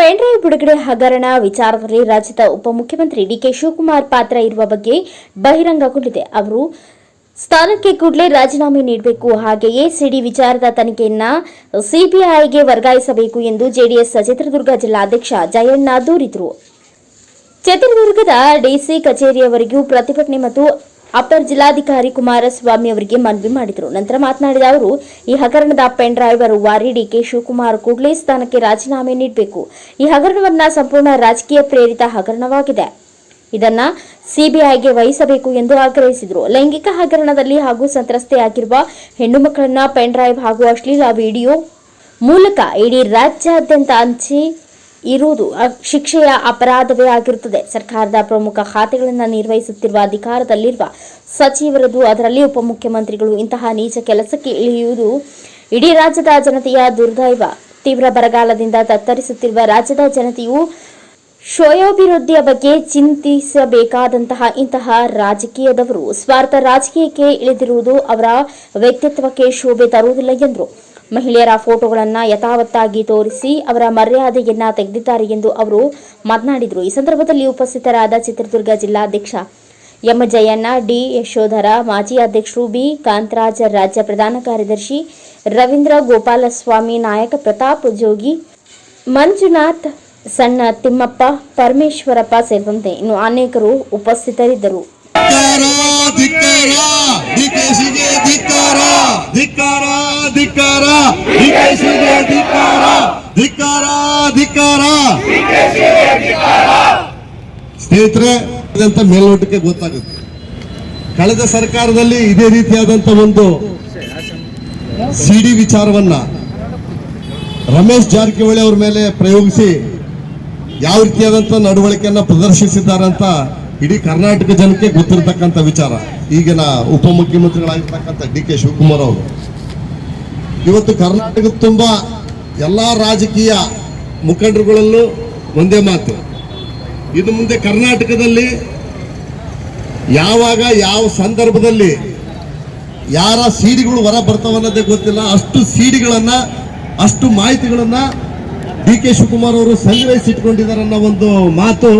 Pen drive ಬಿಡುಗಡೆ ಹಗರಣ ವಿಚಾರದಲ್ಲಿ ರಾಜ್ಯದ ಉಪಮುಖ್ಯಮಂತ್ರಿ ಡಿಕೆ ಶಿವಕುಮಾರ್ ಪಾತ್ರ ಇರುವ ಬಗ್ಗೆ ಬಹಿರಂಗಗೊಂಡಿದೆ. ಅವರು ಸ್ಥಾನಕ್ಕೆ ಕೂಡಲೇ ರಾಜೀನಾಮೆ ನೀಡಬೇಕು. ಹಾಗೆಯೇ ಸಿಡಿ ವಿಚಾರದ ತನಿಖೆಯನ್ನ ಸಿಬಿಐಗೆ ವರ್ಗಾಯಿಸಬೇಕು ಎಂದು ಜೆಡಿಎಸ್ ಚಿತ್ರದುರ್ಗ ಜಿಲ್ಲಾಧ್ಯಕ್ಷ ಜಯಣ್ಣ ದೂರಿದರು. ಚಿತ್ರದುರ್ಗದ ಡಿಸಿ ಕಚೇರಿಯವರೆಗೂ ಪ್ರತಿಭಟನೆ ಮತ್ತು ಅಪರ ಜಿಲ್ಲಾಧಿಕಾರಿ ಕುಮಾರಸ್ವಾಮಿ ಅವರಿಗೆ ಮನವಿ ಮಾಡಿದರು. ನಂತರ ಮಾತನಾಡಿದ ಅವರು, ಈ ಹಗರಣದ ಪೆನ್ ಡ್ರೈವರ್ ವಾರಿಡಿ ಡಿಕೆ ಶಿವಕುಮಾರ್ ಕೂಡಲೇ ಸ್ಥಾನಕ್ಕೆ ರಾಜೀನಾಮೆ ನೀಡಬೇಕು. ಈ ಹಗರಣವನ್ನ ಸಂಪೂರ್ಣ ರಾಜಕೀಯ ಪ್ರೇರಿತ ಹಗರಣವಾಗಿದೆ. ಇದನ್ನ ಸಿಬಿಐಗೆ ವಹಿಸಬೇಕು ಎಂದು ಆಗ್ರಹಿಸಿದರು. ಲೈಂಗಿಕ ಹಗರಣದಲ್ಲಿ ಹಾಗೂ ಸಂತ್ರಸ್ತೆಯಾಗಿರುವ ಹೆಣ್ಣು ಮಕ್ಕಳನ್ನ ಪೆನ್ ಡ್ರೈವ್ ಹಾಗೂ ಅಶ್ಲೀಲ ವಿಡಿಯೋ ಮೂಲಕ ಇಡೀ ರಾಜ್ಯಾದ್ಯಂತ ಹಂಚಿ ಇರುವುದು ಶಿಕ್ಷೆಯ ಅಪರಾಧವೇ ಆಗಿರುತ್ತದೆ. ಸರ್ಕಾರದ ಪ್ರಮುಖ ಖಾತೆಗಳನ್ನು ನಿರ್ವಹಿಸುತ್ತಿರುವ ಅಧಿಕಾರದಲ್ಲಿರುವ ಸಚಿವರದು, ಅದರಲ್ಲಿ ಉಪಮುಖ್ಯಮಂತ್ರಿಗಳು ಇಂತಹ ನೀಚ ಕೆಲಸಕ್ಕೆ ಇಳಿಯುವುದು ಇಡೀ ರಾಜ್ಯದ ಜನತೆಯ ದುರ್ದೈವ. ತೀವ್ರ ಬರಗಾಲದಿಂದ ತತ್ತರಿಸುತ್ತಿರುವ ರಾಜ್ಯದ ಜನತೆಯು ಶ್ರೇಯೋಭಿವೃದ್ಧಿಯ ಬಗ್ಗೆ ಚಿಂತಿಸಬೇಕಾದಂತಹ ಇಂತಹ ರಾಜಕೀಯದವರು, ಸ್ವಾರ್ಥ ರಾಜಕೀಯಕ್ಕೆ ಇಳಿದಿರುವುದು ಅವರ ವ್ಯಕ್ತಿತ್ವಕ್ಕೆ ಶೋಭೆ ತರುವುದಿಲ್ಲ ಎಂದರು. ಮಹಿಳೆಯರ ಫೋಟೋಗಳನ್ನು ಯಥಾವತ್ತಾಗಿ ತೋರಿಸಿ ಅವರ ಮರ್ಯಾದೆಯನ್ನ ತೆಗೆದಿದ್ದಾರೆ ಎಂದು ಅವರು ಮಾತನಾಡಿದರು. ಈ ಸಂದರ್ಭದಲ್ಲಿ ಉಪಸ್ಥಿತರಾದ ಚಿತ್ರದುರ್ಗ ಜಿಲ್ಲಾಧ್ಯಕ್ಷ ಎಂ ಜಯಣ್ಣ ಡಿ ಯಶೋಧರ, ಮಾಜಿ ಅಧ್ಯಕ್ಷರು ಬಿ ಕಾಂತರಾಜ್, ರಾಜ್ಯ ಪ್ರಧಾನ ಕಾರ್ಯದರ್ಶಿ ರವೀಂದ್ರ, ಗೋಪಾಲಸ್ವಾಮಿ, ನಾಯಕ ಪ್ರತಾಪ್, ಜೋಗಿ, ಮಂಜುನಾಥ್, ಸಣ್ಣ ತಿಮ್ಮಪ್ಪ, ಪರಮೇಶ್ವರಪ್ಪ ಸೇರಿದಂತೆ ಇನ್ನು ಅನೇಕರು ಉಪಸ್ಥಿತರಿದ್ದರು. ಧಿಕ್ಕಾರ ಸ್ನೇಹಿತರೆ ಅಂತ ಮೇಲ್ನೋಟಕ್ಕೆ ಗೊತ್ತಾಗುತ್ತೆ. ಕಳೆದ ಸರ್ಕಾರದಲ್ಲಿ ಇದೇ ರೀತಿಯಾದಂತ ಒಂದು ಸಿಡಿ ವಿಚಾರವನ್ನ ರಮೇಶ್ ಜಾರಕಿಹೊಳಿ ಅವ್ರ ಮೇಲೆ ಪ್ರಯೋಗಿಸಿ ಯಾವ ರೀತಿಯಾದಂತ ನಡವಳಿಕೆಯನ್ನ ಪ್ರದರ್ಶಿಸಿದ್ದಾರಂತ ಇಡೀ ಕರ್ನಾಟಕ ಜನಕ್ಕೆ ಗೊತ್ತಿರತಕ್ಕಂತ ವಿಚಾರ. ಈಗಿನ ಉಪಮುಖ್ಯಮಂತ್ರಿಗಳಾಗಿರ್ತಕ್ಕಂಥ ಡಿ ಕೆ ಶಿವಕುಮಾರ್ ಅವರು. ಇವತ್ತು ಕರ್ನಾಟಕದ ತುಂಬ ಎಲ್ಲ ರಾಜಕೀಯ ಮುಖಂಡರುಗಳಲ್ಲೂ ಒಂದೇ ಮಾತು. ಇದು ಮುಂದೆ ಕರ್ನಾಟಕದಲ್ಲಿ ಯಾವಾಗ, ಯಾವ ಸಂದರ್ಭದಲ್ಲಿ ಯಾರ ಸೀಡಿಗಳು ಹೊರ ಬರ್ತಾವ ಅನ್ನೋದೇ ಗೊತ್ತಿಲ್ಲ. ಅಷ್ಟು ಸೀಡಿಗಳನ್ನು, ಅಷ್ಟು ಮಾಹಿತಿಗಳನ್ನ ಡಿ ಕೆ ಶಿವಕುಮಾರ್ ಅವರು ಸಂಗ್ರಹಿಸಿಟ್ಕೊಂಡಿದ್ದಾರೆ ಅನ್ನೋ ಒಂದು ಮಾತು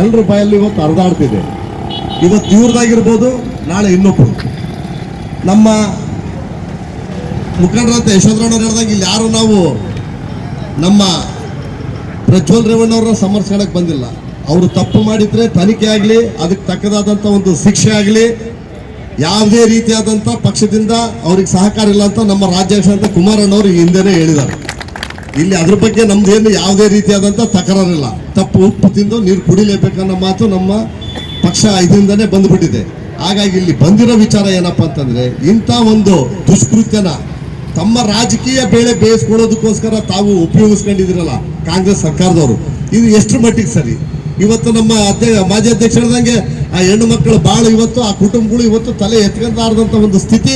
ಎಲ್ಲರ ಬಾಯಲ್ಲಿ ಇವತ್ತು ಹರಿದಾಡ್ತಿದೆ. ಇವತ್ತು ಇವ್ರದಾಗಿರ್ಬೋದು ನಾಳೆ ಇನ್ನೊಬ್ಬರು ನಮ್ಮ ಮುಖಂಡರಂತ ಯಶೋಧರಣ್ಣವ್ರು ಹೇಳಿದಾಗ ಇಲ್ಲಿ ಯಾರು ನಾವು ನಮ್ಮ ಪ್ರಜ್ವಲ್ ರೇವಣ್ಣವ್ರನ್ನ ಸಮರ್ಸ್ಕೊಳಕ್ಕೆ ಬಂದಿಲ್ಲ. ಅವರು ತಪ್ಪು ಮಾಡಿದ್ರೆ ತನಿಖೆ ಆಗಲಿ, ಅದಕ್ಕೆ ತಕ್ಕದಾದಂಥ ಒಂದು ಶಿಕ್ಷೆ ಆಗಲಿ, ಯಾವುದೇ ರೀತಿಯಾದಂಥ ಪಕ್ಷದಿಂದ ಅವ್ರಿಗೆ ಸಹಕಾರ ಇಲ್ಲ ಅಂತ ನಮ್ಮ ರಾಜ್ಯಾಧ್ಯಕ್ಷ ಕುಮಾರಣ್ಣವರು ಹಿಂದೆನೇ ಹೇಳಿದ್ದಾರೆ. ಇಲ್ಲಿ ಅದ್ರ ಬಗ್ಗೆ ನಮ್ದೇನು ಯಾವುದೇ ರೀತಿಯಾದಂಥ ತಕರಾರಿಲ್ಲ. ತಪ್ಪು ಉಪ್ಪು ತಿಂದು ನೀರು ಕುಡಿಲೇಬೇಕನ್ನೋ ಮಾತು ನಮ್ಮ ಪಕ್ಷ ಇದರಿಂದನೇ ಬಂದ್ಬಿಟ್ಟಿದೆ. ಹಾಗಾಗಿ ಇಲ್ಲಿ ಬಂದಿರೋ ವಿಚಾರ ಏನಪ್ಪಾ ಅಂತಂದ್ರೆ ಇಂಥ ಒಂದು ದುಷ್ಕೃತ್ಯನ ತಮ್ಮ ರಾಜಕೀಯ ಬೇಳೆ ಬೇಯಿಸ್ಕೊಳ್ಳೋದಕ್ಕೋಸ್ಕರ ತಾವು ಉಪಯೋಗಿಸ್ಕೊಂಡಿದ್ದೀರಲ್ಲ, ಕಾಂಗ್ರೆಸ್ ಸರ್ಕಾರದವರು. ಇದು ಎಷ್ಟು ಮಟ್ಟಿಗೆ ಸರಿ? ಇವತ್ತು ನಮ್ಮ ಅಧ್ಯ ಮಾಜಿ ಅಧ್ಯಕ್ಷ ಹೇಳ್ದಂಗೆ ಆ ಹೆಣ್ಣು ಮಕ್ಕಳು ಬಾಳು ಇವತ್ತು, ಆ ಕುಟುಂಬಗಳು ಇವತ್ತು ತಲೆ ಎತ್ಕೊಂಡಾರದಂತ ಒಂದು ಸ್ಥಿತಿ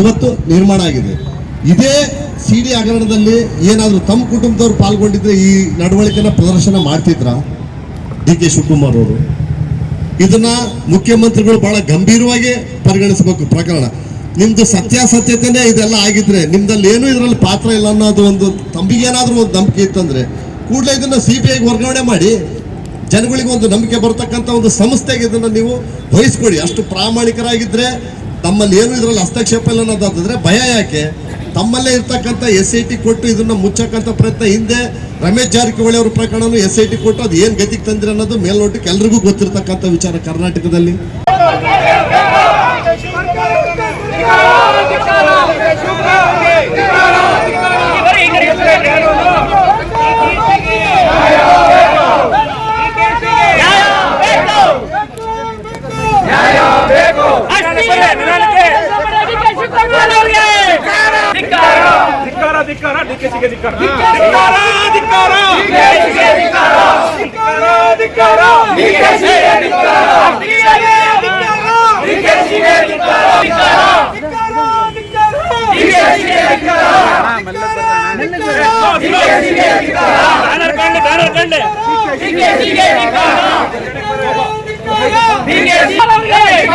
ಇವತ್ತು ನಿರ್ಮಾಣ ಆಗಿದೆ. ಇದೇ ಸಿ ಡಿ ಹಗರಣದಲ್ಲಿ ಏನಾದರೂ ತಮ್ಮ ಕುಟುಂಬದವ್ರು ಪಾಲ್ಗೊಂಡಿದ್ರೆ ಈ ನಡವಳಿಕೆನ ಪ್ರದರ್ಶನ ಮಾಡ್ತಿದ್ರ? ಡಿ ಕೆ ಶಿವಕುಮಾರ್ ಅವರು. ಇದನ್ನ ಮುಖ್ಯಮಂತ್ರಿಗಳು ಬಹಳ ಗಂಭೀರವಾಗಿ ಪರಿಗಣಿಸಬೇಕು ಪ್ರಕರಣ. ನಿಮ್ದು ಸತ್ಯಾಸತ್ಯತೆನೇ ಇದೆಲ್ಲ ಆಗಿದ್ರೆ, ನಿಮ್ದಲ್ಲಿ ಏನು ಇದರಲ್ಲಿ ಪಾತ್ರ ಇಲ್ಲ ಅನ್ನೋದು ಒಂದು ತಮ್ಮಿಗೇನಾದ್ರೂ ಒಂದು ನಂಬಿಕೆ ಇತ್ತಂದ್ರೆ ಕೂಡಲೇ ಇದನ್ನ ಸಿ ಬಿ ಐಗೆ ವರ್ಗಾವಣೆ ಮಾಡಿ, ಜನಗಳಿಗೆ ಒಂದು ನಂಬಿಕೆ ಬರ್ತಕ್ಕಂಥ ಒಂದು ಸಂಸ್ಥೆಗೆ ಇದನ್ನ ನೀವು ವಹಿಸ್ಕೊಡಿ. ಅಷ್ಟು ಪ್ರಾಮಾಣಿಕರಾಗಿದ್ರೆ, ತಮ್ಮಲ್ಲಿ ಏನು ಇದರಲ್ಲಿ ಹಸ್ತಕ್ಷೇಪ ಇಲ್ಲ ಅನ್ನೋದಾದ್ರೆ ಭಯ ಯಾಕೆ? ತಮ್ಮಲ್ಲೇ ಇರ್ತಕ್ಕಂಥ ಎಸ್ ಐ ಟಿ ಕೊಟ್ಟು ಇದನ್ನ ಮುಚ್ಚಕ್ಕಂಥ ಪ್ರಯತ್ನ ಹಿಂದೆ ರಮೇಶ್ ಜಾರಕಿಹೊಳಿ ಅವ್ರ ಪ್ರಕರಣನು ಎಸ್ ಐ ಟಿ ಕೊಟ್ಟು ಅದು ಏನು ಗತಿಗೆ ತಂದಿರ ಅನ್ನೋದು ಮೇಲ್ನೋಟಕ್ಕೆ ಎಲ್ರಿಗೂ ಗೊತ್ತಿರತಕ್ಕಂಥ ವಿಚಾರ ಕರ್ನಾಟಕದಲ್ಲಿ. ಡಿಕೆಸಿಗೆ ಧಿಕ್ಕಾರ ಧಿಕ್ಕಾರ ಧಿಕ್ಕಾರ ಡಿಕೆಸಿಗೆ ಧಿಕ್ಕಾರ ಧಿಕ್ಕಾರ ಧಿಕ್ಕಾರ ಡಿಕೆಸಿಗೆ ಧಿಕ್ಕಾರ ಡಿಕೆಸಿಗೆ ಧಿಕ್ಕಾರ ಡಿಕೆಸಿಗೆ ಧಿಕ್ಕಾರ ಡಿಕೆಸಿಗೆ ಧಿಕ್ಕಾರ ಬ್ಯಾನರ್ ಕಂಡೆ ಬ್ಯಾನರ್ ಕಂಡೆ ಡಿಕೆಸಿಗೆ ಧಿಕ್ಕಾರ ಡಿಕೆಸಿಗೆ ಧಿಕ್ಕಾರ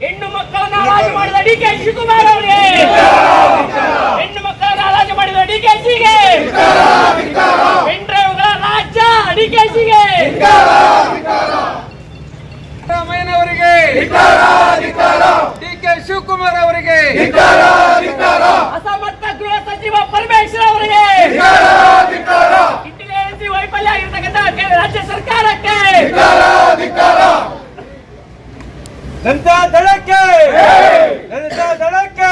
ಹೆಣ್ಣು ಮಕ್ಕಳನ್ನ ರಾಜ ಮಾಡಿದ ಡಿ ಕೆ ಶಿವಕುಮಾರ್ ಅವರಿಗೆ. ಹೆಣ್ಣು ಮಕ್ಕಳನ್ನ ರಾಜ ಮಾಡಿದ ಡಿ ಕೆ ಸಿಗೆ ಹೆಣ್ರೇವುಗಳ ರಾಜ್ಯ ಡಿ ಕೆ ಸಿಗೆ ಸಿದ್ದರಾಮಯ್ಯನವರಿಗೆ ಶಿವಕುಮಾರ್ ಅವರಿಗೆ. ಅಸಮರ್ಥ ಗೃಹ ಸಚಿವ ಪರಮೇಶ್ವರ ಅವರಿಗೆ. ಇಂಟೆಲಿಜೆನ್ಸಿ ವೈಫಲ್ಯ ಆಗಿರ್ತಕ್ಕಂಥ ರಾಜ್ಯ ಸರ್ಕಾರಕ್ಕೆ. ಜನತಾ ದಳಕ್ಕೆ. ಜನತಾ ದಳಕ್ಕೆ.